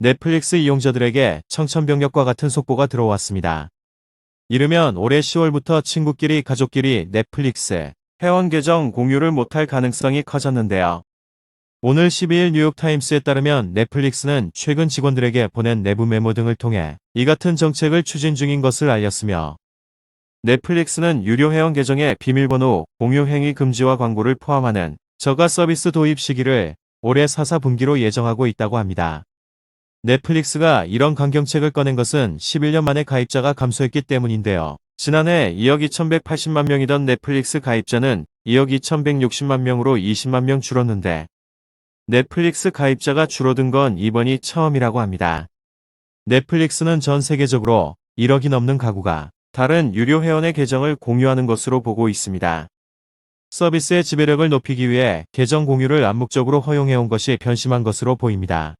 넷플릭스 이용자들에게 청천벽력과 같은 속보가 들어왔습니다. 이르면 올해 10월부터 친구끼리 가족끼리 넷플릭스 회원 계정 공유를 못할 가능성이 커졌는데요. 오늘 12일 뉴욕타임스에 따르면 넷플릭스는 최근 직원들에게 보낸 내부 메모 등을 통해 이 같은 정책을 추진 중인 것을 알렸으며 넷플릭스는 유료 회원 계정의 비밀번호 공유 행위 금지와 광고를 포함하는 저가 서비스 도입 시기를 올해 4사 분기로 예정하고 있다고 합니다. 넷플릭스가 이런 강경책을 꺼낸 것은 11년 만에 가입자가 감소했기 때문인데요. 지난해 2억 2180만 명이던 넷플릭스 가입자는 2억 2160만 명으로 20만 명 줄었는데 넷플릭스 가입자가 줄어든 건 이번이 처음이라고 합니다. 넷플릭스는 전 세계적으로 1억이 넘는 가구가 다른 유료 회원의 계정을 공유하는 것으로 보고 있습니다. 서비스의 지배력을 높이기 위해 계정 공유를 암묵적으로 허용해온 것이 변심한 것으로 보입니다.